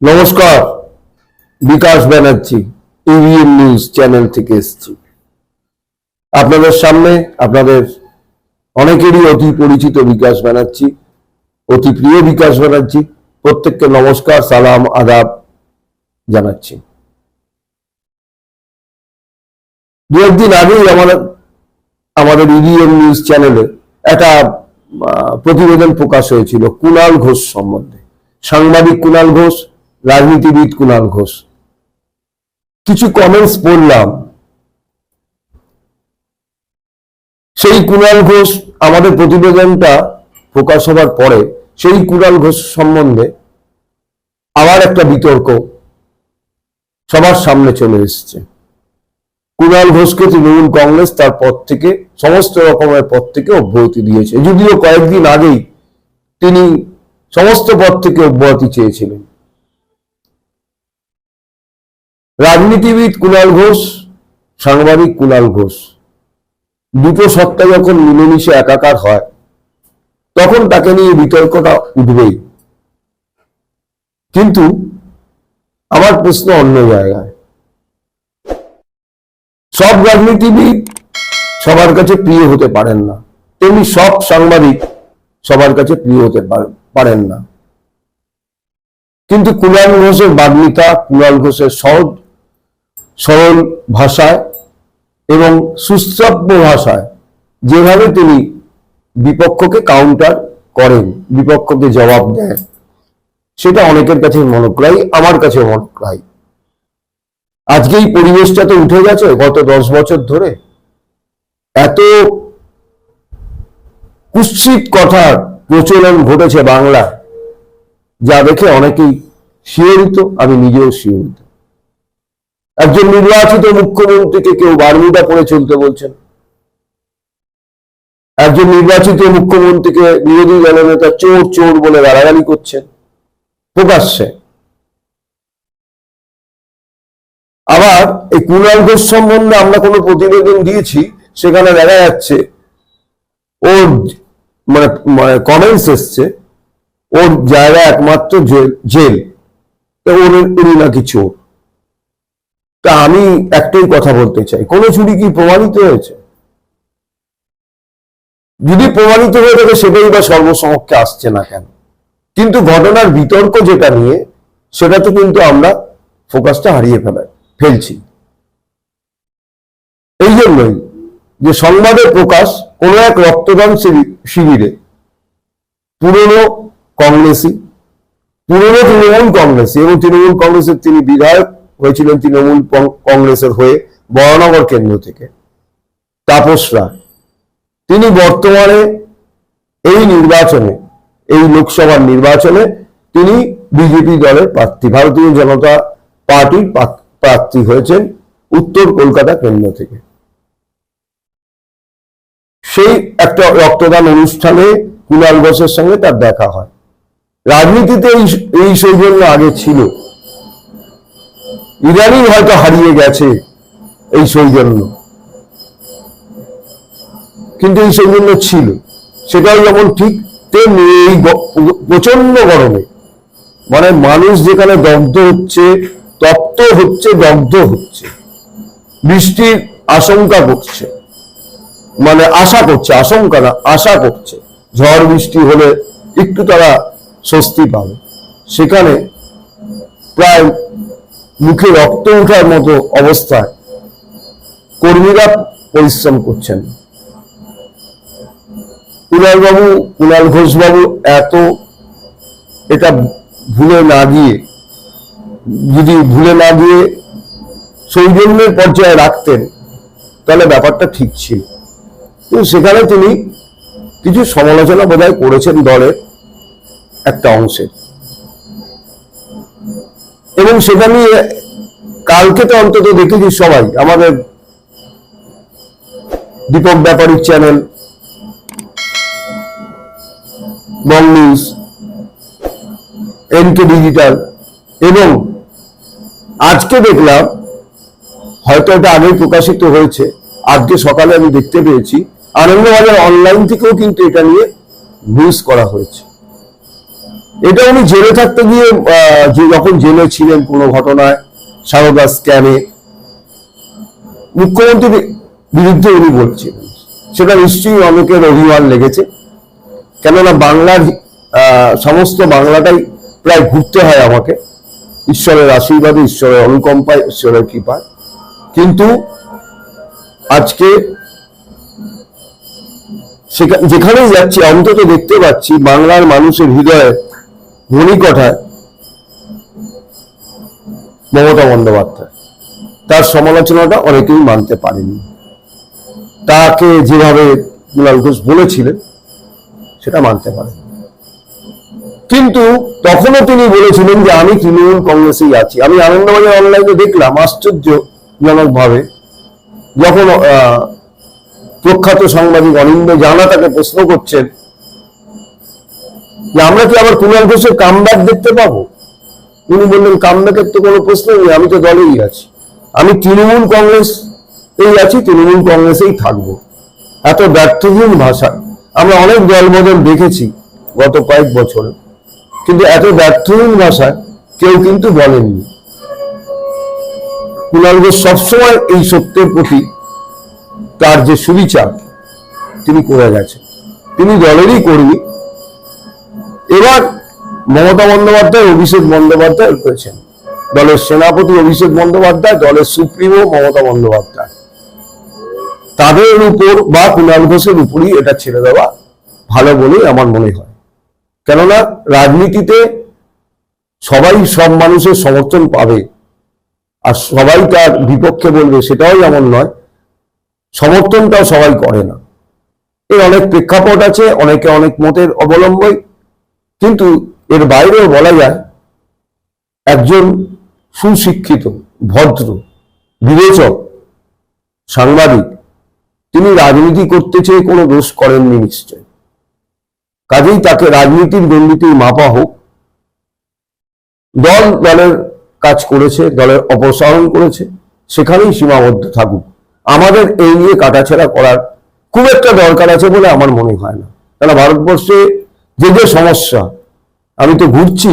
নমস্কার, Bikash Banerjee EVM news channel থেকে এসেছি। আপনাদের সামনে আপনাদের অনেকেরই অতি পরিচিত বিকাশ ব্যানার্জি, অতি প্রিয় বিকাশ ব্যানার্জি, প্রত্যেককে নমস্কার, সালাম, আদাব জানাচ্ছি। দু একদিন আগেই আমাদের আমাদের ইভিএম নিউজ চ্যানেলে একটা প্রতিবেদন প্রকাশ হয়েছিল কুণাল ঘোষ সম্বন্ধে। সাংবাদিক কুণাল ঘোষ রাজনীতিবিদ কুণাল ঘোষ। কিছু কমেন্টস পড়লাম। সেই কুণাল ঘোষ আমাদের প্রতিবেদনটা প্রকাশ হবার পরে সেই কুণাল ঘোষ সম্বন্ধে আবার একটা বিতর্ক সবার সামনে চলে এসেছে। কুণাল ঘোষকে তৃণমূল কংগ্রেস তার পদ থেকে, সমস্ত রকমের পদ থেকে অব্যাহতি দিয়েছে। যদিও কয়েকদিন আগেই তিনি সমস্ত পদ থেকে অব্যাহতি চেয়েছিলেন। রাজনীতিবিদ কুণাল ঘোষ, সাংবাদিক কুণাল ঘোষ। দুটো সত্তা যখন মিলেমিশে একাকার হয়, তখন তাকে নিয়ে বিতর্কটা উঠবেই। কিন্তু আমার প্রশ্ন অন্য জায়গায়। সব রাজনীতিবিদ সবার কাছে প্রিয় হতে পারেন না। তেমনি সব সাংবাদিক সবার কাছে প্রিয় হতে পারেন না। কিন্তু কুণাল ঘোষের বাগ্মিতা, কুণাল ঘোষের সহজ সরল ভাষায় এবং সুশ্রাব্য ভাষায় যেভাবে তিনি বিপক্ষকে কাউন্টার করেন, বিপক্ষকে জবাব দেন, সেটা অনেকের কাছে মনোগ্রাহী আমার কাছে মনোগ্রাহী আজকে এই পরিবেশটা তো উঠে গেছে গত দশ বছর ধরে। এত কুৎসিত কথার প্রচলন ঘটেছে বাংলা যা দেখে অনেকেই শিহরিত, আমি নিজেও শিহরিত। একজন নির্বাচিত মুখ্যমন্ত্রীকে কেউ বারমুদা পরে চলতে বলছেন। একজন নির্বাচিত মুখ্যমন্ত্রীকে বিরোধী দলনেতা চোর চোর বলে গালাগালি করছেন। প্রকাশ্যে। আবার এই কুণাল ঘোষ সম্বন্ধে আমরা কোনো প্রতিবেদন দিয়েছি, সেখানে দেখা যাচ্ছে ওর মানে মানে কমেন্টস এসছে, ওর জায়গা একমাত্র জেল জেল। উনি নাকি চোর। তা আমি একটাই কথা বলতে চাই, কোন চুরি কি প্রমাণিত হয়েছে? যদি প্রমাণিত হয়ে থাকে সেটাই বা সর্বসমক্ষে আসছে না কেন? কিন্তু ঘটনার বিতর্ক যেটা নিয়ে, সেটা তো কিন্তু আমরা ফোকাসটা হারিয়ে ফেলা, ফেলছি। এই জন্যই যে সংবাদের প্রকাশ কোন এক রক্তদান শিবি- শিবিরে, পুরনো কংগ্রেসি, পুরনো তৃণমূল কংগ্রেসি এবং তৃণমূল কংগ্রেসের তিনি বিধায়ক হয়েছিলেন তৃণমূল কংগ্রেসের হয়ে বরানগর কেন্দ্র থেকে। তাপস রায়। তিনি বর্তমানে এই নির্বাচনে, এই লোকসভার নির্বাচনে তিনি বিজেপি দলের প্রার্থী, ভারতীয় জনতা পার্টির প্রার্থী হয়েছেন উত্তর কলকাতা কেন্দ্র থেকে। সেই একটা রক্তদান অনুষ্ঠানে কুণাল ঘোষের সঙ্গে তার দেখা হয়। রাজনীতিতে এই সৌজন্য আগে ছিল। ইদানিং হয়তো হারিয়ে গেছে এই সৌজন্য। কিন্তু এই সৌজন্য ছিল। সেটাও যেমন ঠিক তেমনি এই প্রচণ্ড গরমে। মানে মানুষ যেখানে দগ্ধ হচ্ছে, তপ্ত হচ্ছে, দগ্ধ হচ্ছে। বৃষ্টির আশঙ্কা করছে। মানে আশা করছে, আশঙ্কা না, আশা করছে। ঝড় বৃষ্টি হলে একটু তারা স্বস্তি পাবে। সেখানে প্রায় মুখে রক্ত ওঠার মতো অবস্থায় কর্মীরা পরিশ্রম করছেন। কুণাল বাবু কুণাল ঘোষ বাবু এত এটা ভুলে না গিয়ে, যদি ভুলে না গিয়ে সৌজন্যের পর্যায়ে রাখতেন, তাহলে ব্যাপারটা ঠিক ছিল। কিন্তু সেখানে তিনি কিছু সমালোচনা বোধহয় করেছেন দলের একটা অংশে। এবং সেটা নিয়ে কালকে তো অন্তত দেখেছি সবাই, আমাদের দীপক ব্যাপারীর channel Bong news NK digital এবং আজকে দেখলাম, হয়তো এটা আগেই প্রকাশিত হয়েছে, আজকে সকালে আমি দেখতে পেয়েছি, আনন্দবাজার অনলাইন থেকেও কিন্তু এটা নিয়ে নিউজ করা হয়েছে। এটা উনি জেলে থাকতে গিয়ে যখন জেলে ছিলেন কোনো ঘটনায় সারদা স্ক্যামে মুখ্যমন্ত্রীর বিরুদ্ধে উনি বলছিলেন। সেটা নিশ্চয়ই অনেকের অভিমান লেগেছে। কেননা বাংলার সমস্ত বাংলাটাই প্রায় ঘুরতে হয় আমাকে। ঈশ্বরের আশীর্বাদে, ঈশ্বরের অনুকম্পায়, ঈশ্বরের কৃপায়। কিন্তু আজকে যেখানেই যাচ্ছি, অন্তত দেখতে পাচ্ছি বাংলার মানুষের হৃদয়ে মণিকঠায় মমতা বন্দ্যোপাধ্যায়। তার সমালোচনাটা অনেকেই মানতে পারেনি তাকে যেভাবে দুলাল ঘোষ বলেছিলেন, সেটা মানতে পারেন কিন্তু তখনও তিনি বলেছিলেন যে, আমি তৃণমূল কংগ্রেসেই আছি। আমি আনন্দবাজার অনলাইনে দেখলাম আশ্চর্যজনক ভাবে যখন প্রখ্যাত সাংবাদিক অনিন্দ জানা তাকে প্রশ্ন করছেন যে আমরা কি আবার কুণাল ঘোষের কামব্যাক দেখতে পাবো? উনি বললেন কামব্যাকের তো কোনো প্রশ্ন নেই, আমি তো দলেই আছি। আমি তৃণমূল কংগ্রেস এই আছি, তৃণমূল কংগ্রেসেই থাকব। এত ব্যর্থহীন ভাষা। আমরা অনেক দলবদল দেখেছি গত কয়েক বছরে। কিন্তু এত ব্যর্থহীন ভাষায় কেউ কিন্তু বলেননি। কুণাল ঘোষ সবসময় এই সত্যের প্রতি তার যে সুবিচার, তিনি করে গেছেন। তিনি দলেরই কর্মী। এবার মমতা বন্দ্যোপাধ্যায়, অভিষেক বন্দ্যোপাধ্যায় করেছেন। দলের সেনাপতি অভিষেক বন্দ্যোপাধ্যায়, দলের সুপ্রিমো মমতা বন্দ্যোপাধ্যায়। তাদের উপর বা কুণাল ঘোষের উপরই এটা ছেড়ে দেওয়া ভালো বলেই আমার মনে হয়। কেননা রাজনীতিতে সবাই সব মানুষের সমর্থন পাবে আর সবাই তার বিপক্ষে বলবে, সেটাও এমন নয়, সমর্থনটাও সবাই করে না। এর অনেক প্রেক্ষাপট আছে, অনেকে অনেক মতের অবলম্বই কিন্তু এর বাইরেও বলা যায় একজন সুশিক্ষিত, ভদ্র, বিবেচক, সাংবাদিক। তিনি রাজনীতি করতে চেয়ে কোনো দোষ করেননি নিশ্চয়। কাজেই তাকে রাজনীতির দুর্নীতির মাপা হোক। দল দলের কাজ করেছে, দলের অপসারণ করেছে, সেখানেই সীমাবদ্ধ থাকুক। আমাদের এই নিয়ে কাটাছেড়া করার খুব একটা দরকার আছে বলে আমার মনে হয় না। কেন ভারতবর্ষে যে যে সমস্যা, আমি তো ঘুরছি।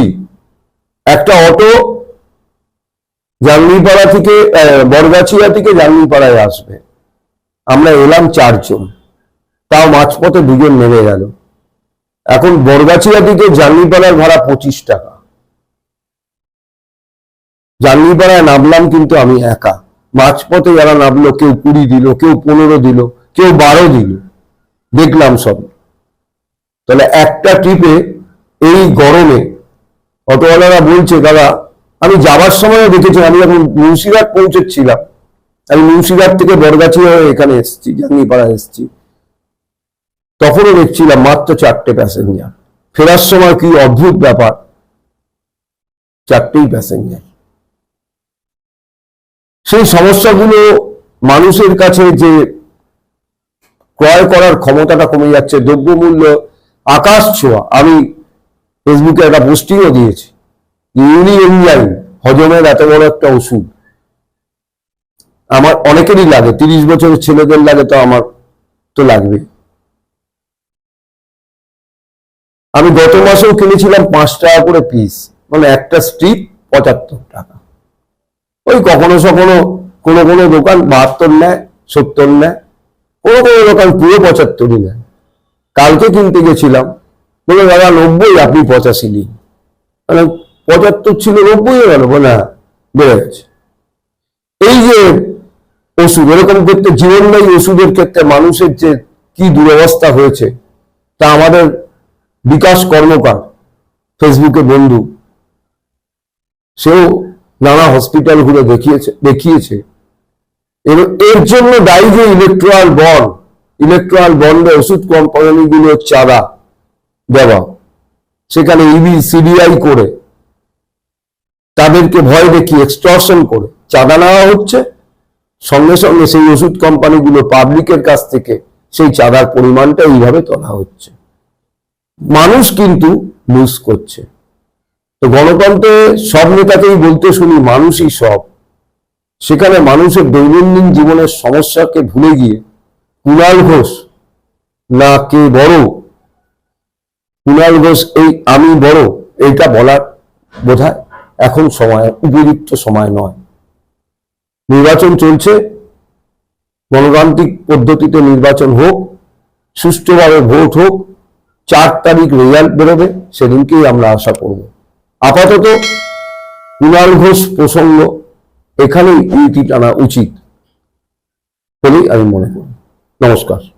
একটা অটো জাঙ্গিপাড়া থেকে বরগাছিয়া থেকে জাঙ্গিপাড়ায় আসবে। আমরা এলাম চারজন। তাও মাঝপথে দুজন নেমে গেল। এখন বরগাছিয়া থেকে জাঙ্গিপাড়ার ভাড়া পঁচিশ টাকা। জাঙ্গিপাড়ায় নামলাম কিন্তু আমি একা। মাঝপথে যারা নামলো, কেউ কুড়ি দিল, কেউ পনেরো দিল, কেউ বারো দিল। দেখলাম সব। তাহলে একটা ট্রিপে এই গরমে, অটোওয়ালারা বলছে, দাদা, আমি যাবার সময় দেখেছি আমি যখন মুন্সিরহাট পৌঁছেছিলাম, আমি মুন্সিরহাট থেকে বরগাছিয়া হয়ে এখানে এসেছি, জাঙ্গিপাড়া এসেছি। তখনও দেখছিলাম মাত্র চারটে প্যাসেঞ্জার। ফেরার সময় কি অদ্ভুত ব্যাপার, চারটেই প্যাসেঞ্জার। সেই সমস্যাগুলো মানুষের কাছে যে ক্রয় করার ক্ষমতাটা কমে যাচ্ছে, দ্রব্যমূল্য আকাশ ছোঁয়া। আমি ফেসবুকে একটা পোস্টিংও দিয়েছি ইউনি এনজাইম হজমের এত বড় একটা ওষুধ। আমার অনেকেরই লাগে, তিরিশ বছরের ছেলেদের লাগে তো আমার তো লাগবে। আমি গত মাসেও কিনেছিলাম পাঁচ টাকা করে পিস মানে একটা স্ট্রিপ পঁচাত্তর টাকা। ওই কখনো সখনো কোনো কোনো দোকান বাহাত্তর নেয়, সত্তর নেয়, কোনো কোনো দোকান পুরো পঁচাত্তরই নেয়। কালকে কিনতে গেছিলাম। বলে দাদা, নব্বই, আপনি পঁচাশি নিন। মানে পঁচাত্তর ছিল নব্বই গেল বলে বেড়ে গেছে। এই যে ওষুধ, এরকম ক্ষেত্রে জীবনদায়ী ওষুধের ক্ষেত্রে মানুষের যে কি দুরবস্থা হয়েছে, তা আমাদের বিকাশ কর্মকার, ফেসবুকে বন্ধু, সেও নানা হসপিটাল ঘুরে দেখিয়েছে। দেখিয়েছে এর জন্য দায়ী যে ইলেকট্রাল বন্ড ইলেকট্রাল বন্ডে ওষুধ কোম্পানিগুলোর চাঁদা দেওয়া। সেখানে ইবি সিবিআই করে তাদেরকে ভয় দেখিয়ে এক্সটর্শন করে। চাঁদা নেওয়া হচ্ছে, সঙ্গে সঙ্গে সেই ওষুধ কোম্পানিগুলো পাবলিকের কাছ থেকে সেই চাঁদার পরিমাণটা এইভাবে তোলা হচ্ছে। মানুষ কিন্তু লুজ করছে। তো গণতন্ত্রে সব নেতাকেই বলতে শুনি মানুষই সব। সেখানে মানুষের দৈনন্দিন জীবনের সমস্যাকে ভুলে গিয়ে কুণাল ঘোষ, না কে বড়? কুণাল ঘোষ, এই আমি বড়, এইটা বলার বোধহয় এখন সময়, উপযুক্ত সময় নয়। নির্বাচন চলছে, গণতান্ত্রিক পদ্ধতিতে নির্বাচন হোক, সুষ্ঠুভাবে ভোট হোক, চার তারিখ রেজাল্ট বেরোবে, সেদিনকেই আমরা আশা করব। আপাতত কুণাল ঘোষ প্রসঙ্গ এখানেই ইতি টানা উচিত বলেই আমি মনে করি। নমস্কার।